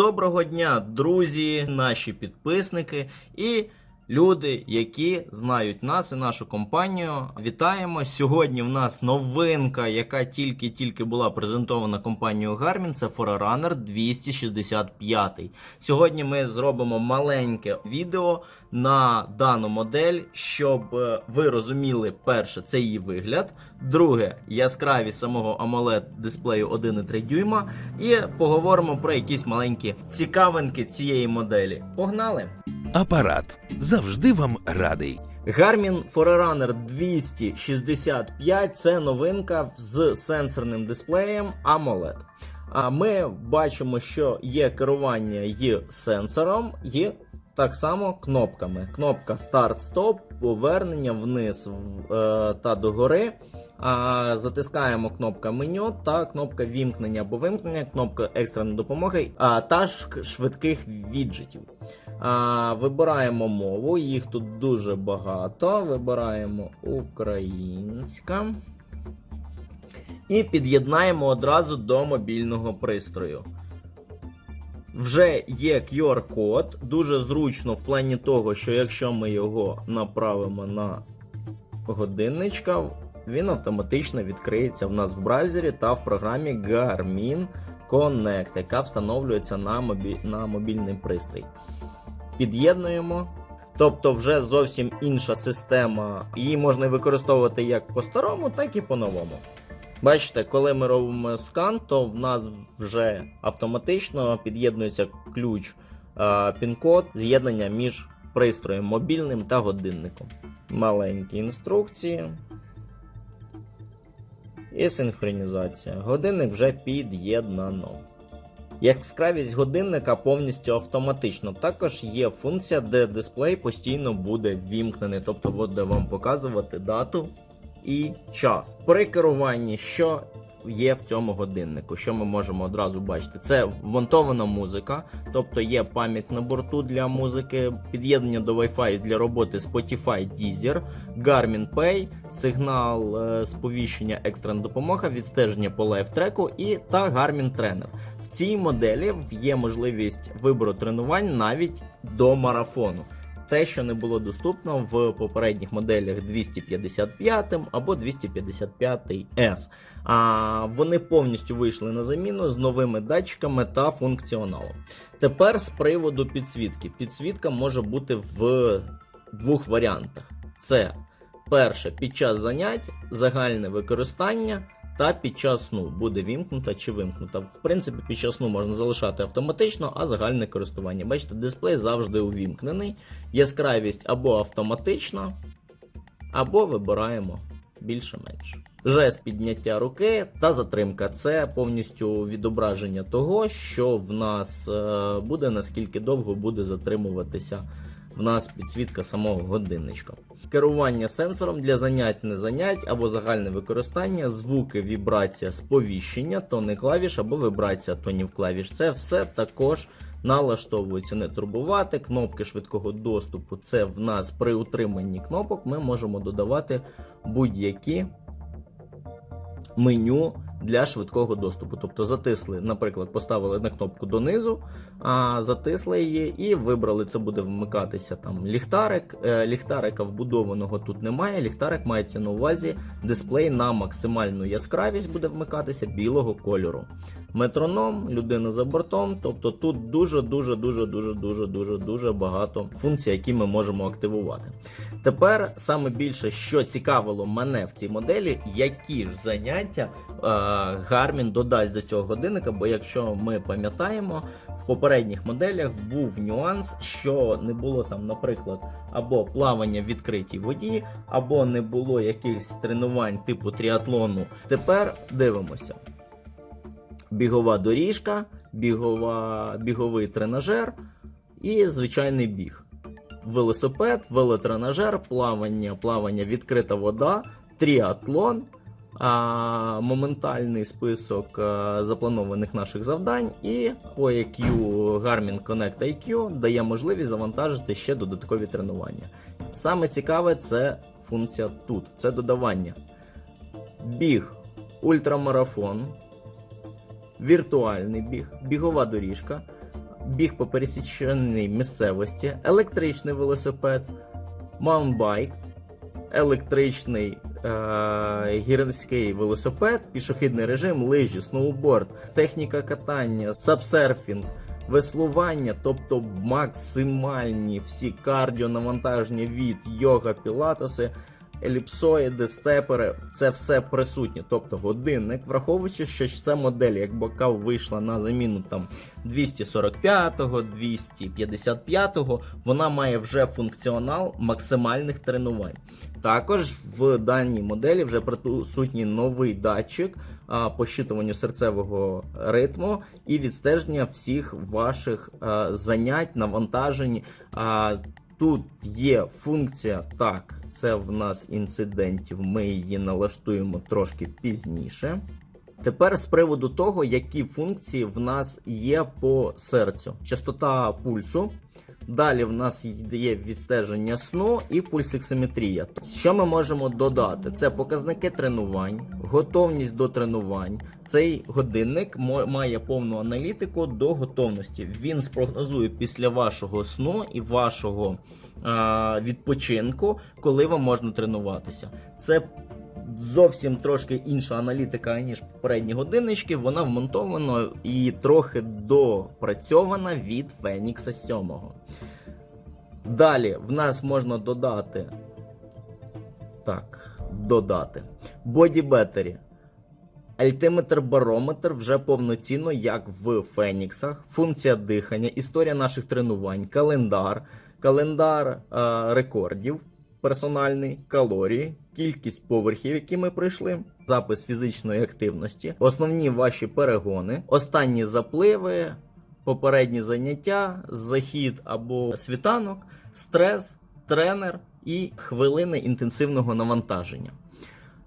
Доброго дня, друзі, наші підписники і люди, які знають нас і нашу компанію. Вітаємо! Сьогодні в нас новинка, яка тільки-тільки була презентована компанією Garmin. Це Forerunner 265. Сьогодні ми зробимо маленьке відео на дану модель, щоб е, ви розуміли, перше, це її вигляд. Друге, яскравість самого AMOLED дисплею 1,3 дюйма. І поговоримо про якісь маленькі цікавинки цієї моделі. Погнали! Апарат завжди вам радий. Garmin Forerunner 265 це новинка з сенсорним дисплеєм AMOLED. А ми бачимо, що є керування і сенсором, і так само кнопками. Кнопка старт-стоп, повернення вниз е, та догори. Затискаємо кнопка меню та кнопка вімкнення або вимкнення, кнопка екстреної допомоги та швидких віджитів. А, вибираємо мову, їх тут дуже багато. Вибираємо українська. І під'єднаємо одразу до мобільного пристрою. Вже є QR-код, дуже зручно в плані того, що якщо ми його направимо на годинничка, він автоматично відкриється в нас в браузері та в програмі Garmin Connect, яка встановлюється на, мобі... на мобільний пристрій. Під'єднуємо. Тобто вже зовсім інша система. Її можна використовувати як по-старому, так і по-новому. Бачите, коли ми робимо скан, то в нас вже автоматично під'єднується ключ е, пін-код з'єднання між пристроєм мобільним та годинником. Маленькі інструкції. І синхронізація. Годинник вже під'єднано. Яскравість годинника повністю автоматично. Також є функція, де дисплей постійно буде вімкнений, тобто буде вам показувати дату і час. При керуванні, що є в цьому годиннику, що ми можемо одразу бачити, це вмонтована музика, тобто є пам'ять на борту для музики, під'єднання до Wi-Fi для роботи Spotify Deezer, Garmin Pay, сигнал е, сповіщення екстрена допомога, відстеження по лайфтреку і та Garmin Trainer. В цій моделі є можливість вибору тренувань навіть до марафону. Те, що не було доступно в попередніх моделях 255 або 255S. А вони повністю вийшли на заміну з новими датчиками та функціоналом. Тепер з приводу підсвітки. Підсвітка може бути в двох варіантах: це перше під час занять, загальне використання. Та під час сну буде вімкнута чи вимкнута. В принципі, під час сну можна залишати автоматично, а загальне користування. Бачите, дисплей завжди увімкнений. Яскравість або автоматична, або вибираємо більше-менше. Жест підняття руки та затримка це повністю відображення того, що в нас е, буде, наскільки довго буде затримуватися в нас підсвітка самого годинничка. Керування сенсором для занять не занять або загальне використання, звуки, вібрація, сповіщення, тони клавіш або вібрація тонів клавіш. Це все також налаштовується не турбувати. Кнопки швидкого доступу. Це в нас при утриманні кнопок ми можемо додавати будь-які меню для швидкого доступу. Тобто затисли, наприклад, поставили на кнопку донизу, а затисли її і вибрали, це буде вмикатися там ліхтарик. Е, Ліхтарика вбудованого тут немає. Ліхтарик мається на увазі дисплей на максимальну яскравість буде вмикатися білого кольору. Метроном, людина за бортом. Тобто тут дуже, дуже, дуже, дуже, дуже, дуже, дуже багато функцій, які ми можемо активувати. Тепер саме більше, що цікавило мене в цій моделі, які ж заняття е, Garmin додасть до цього годинника. Бо якщо ми пам'ятаємо, в попередніх моделях був нюанс, що не було там, наприклад, або плавання в відкритій воді, або не було якихось тренувань типу тріатлону. Тепер дивимося. Бігова доріжка, бігова, біговий тренажер і звичайний біг велосипед, велотренажер, плавання, плавання, відкрита вода, тріатлон, а, моментальний список а, запланованих наших завдань, і IQ Garmin Connect IQ дає можливість завантажити ще додаткові тренування. Саме цікаве це функція тут: це додавання. Біг, ультрамарафон, віртуальний біг, бігова доріжка, біг по пересіченій місцевості, електричний велосипед, маунтбайк, електричний е- гірський велосипед, пішохідний режим, лижі, сноуборд, техніка катання, сапсерфінг, веслування, тобто максимальні всі кардіонавантаження від йога, пілатеси, еліпсоїди, степери, це все присутнє. Тобто годинник, враховуючи, що це модель, як бока вийшла на заміну там 245-го, 255-го, вона має вже функціонал максимальних тренувань. Також в даній моделі вже присутній новий датчик по щитуванню серцевого ритму і відстеження всіх ваших занять, навантажень. Тут є функція так. Це в нас інцидентів. Ми її налаштуємо трошки пізніше. Тепер з приводу того, які функції в нас є по серцю. Частота пульсу. Далі в нас є відстеження сну і пульсиксиметрія. Що ми можемо додати? Це показники тренувань, готовність до тренувань. Цей годинник має повну аналітику до готовності. Він спрогнозує після вашого сну і вашого а, відпочинку, коли вам можна тренуватися. Це зовсім трошки інша аналітика, ніж попередні годиннички. Вона вмонтована і трохи допрацьована від Фенікса 7. Далі в нас можна додати. Так, додати. Battery. Альтиметр барометр вже повноцінно, як в Феніксах. Функція дихання, історія наших тренувань, календар, календар е, рекордів, персональний, калорії, кількість поверхів, які ми пройшли, запис фізичної активності, основні ваші перегони, останні запливи, попередні заняття, захід або світанок, стрес, тренер і хвилини інтенсивного навантаження.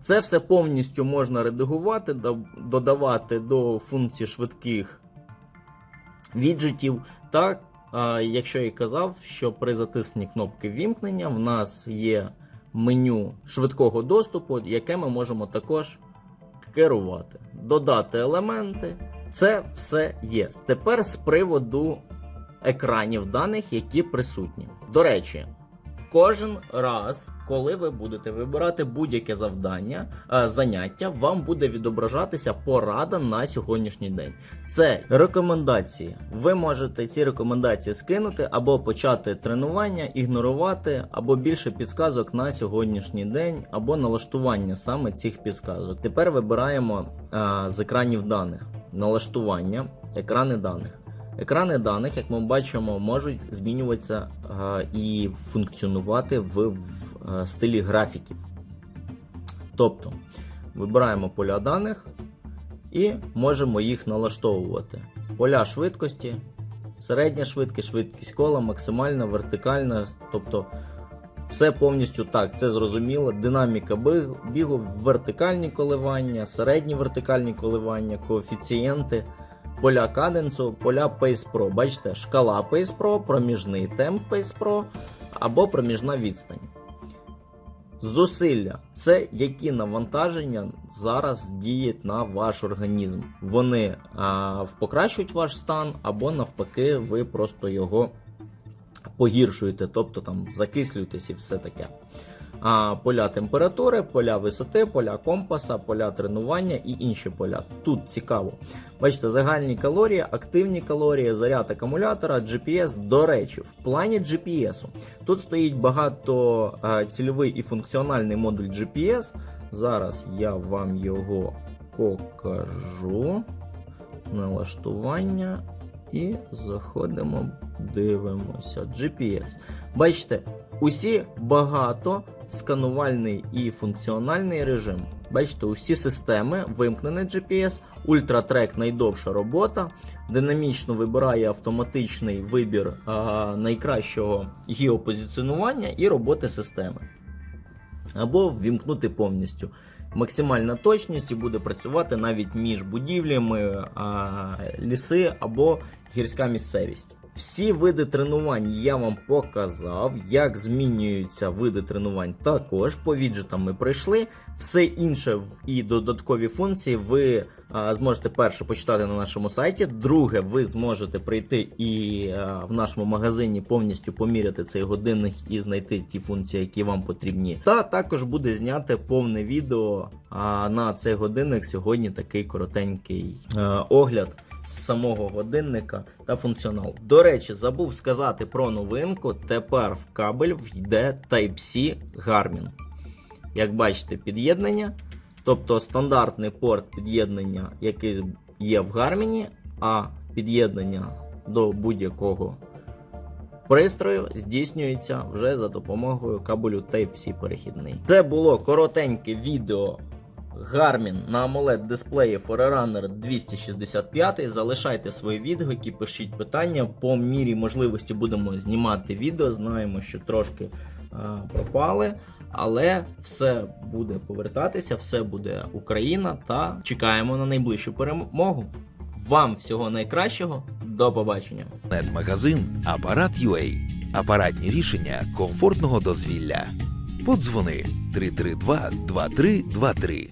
Це все повністю можна редагувати, додавати до функцій швидких віджитів. Так, а, якщо я казав, що при затисненні кнопки вімкнення в нас є меню швидкого доступу, яке ми можемо також керувати, додати елементи. Це все є. Тепер з приводу екранів даних, які присутні. До речі, кожен раз, коли ви будете вибирати будь-яке завдання, е, заняття, вам буде відображатися порада на сьогоднішній день. Це рекомендації. Ви можете ці рекомендації скинути або почати тренування, ігнорувати, або більше підсказок на сьогоднішній день, або налаштування саме цих підсказок. Тепер вибираємо е, з екранів даних налаштування, екрани даних. Екрани даних, як ми бачимо, можуть змінюватися е, і функціонувати в, е, стилі графіків. Тобто, вибираємо поля даних і можемо їх налаштовувати. Поля швидкості, середня швидкість, швидкість кола, максимальна, вертикальна. Тобто, все повністю так, це зрозуміло. Динаміка бігу, вертикальні коливання, середні вертикальні коливання, коефіцієнти поля каденсу, поля Pace Pro. Бачите, шкала Pace Pro, проміжний темп Pace Pro або проміжна відстань. Зусилля це які навантаження зараз діють на ваш організм. Вони а, покращують ваш стан, або навпаки, ви просто його погіршуєте, тобто там закислюєтесь і все таке. А, поля температури, поля висоти, поля компаса, поля тренування і інші поля. Тут цікаво. Бачите, загальні калорії, активні калорії, заряд акумулятора, GPS. До речі, в плані GPS тут стоїть багато а, цільовий і функціональний модуль GPS. Зараз я вам його покажу. Налаштування. І заходимо, дивимося. GPS. Бачите, усі багато сканувальний і функціональний режим. Бачите, усі системи вимкнений GPS, ультратрек найдовша робота, динамічно вибирає автоматичний вибір а, найкращого геопозиціонування і роботи системи. Або ввімкнути повністю. Максимальна точність і буде працювати навіть між будівлями, а, ліси або гірська місцевість. Всі види тренувань я вам показав, як змінюються види тренувань також. По віджитам ми пройшли. Все інше і додаткові функції ви а, зможете перше почитати на нашому сайті. Друге, ви зможете прийти і а, в нашому магазині повністю поміряти цей годинник і знайти ті функції, які вам потрібні. Та також буде зняти повне відео а, на цей годинник. Сьогодні такий коротенький е, огляд з самого годинника та функціонал. До речі, забув сказати про новинку. Тепер в кабель війде Type-C Garmin. Як бачите, під'єднання, тобто стандартний порт під'єднання, який є в Garmin, а під'єднання до будь-якого пристрою здійснюється вже за допомогою кабелю Type-C перехідний. Це було коротеньке відео Garmin на AMOLED дисплеї Forerunner 265. Залишайте свої відгуки, пишіть питання. По мірі можливості будемо знімати відео. Знаємо, що трошки а, пропали, але все буде повертатися, все буде Україна та чекаємо на найближчу перемогу. Вам всього найкращого, до побачення! Нет-магазин Апарат.ua. Апаратні рішення комфортного дозвілля. Подзвони 332 2323.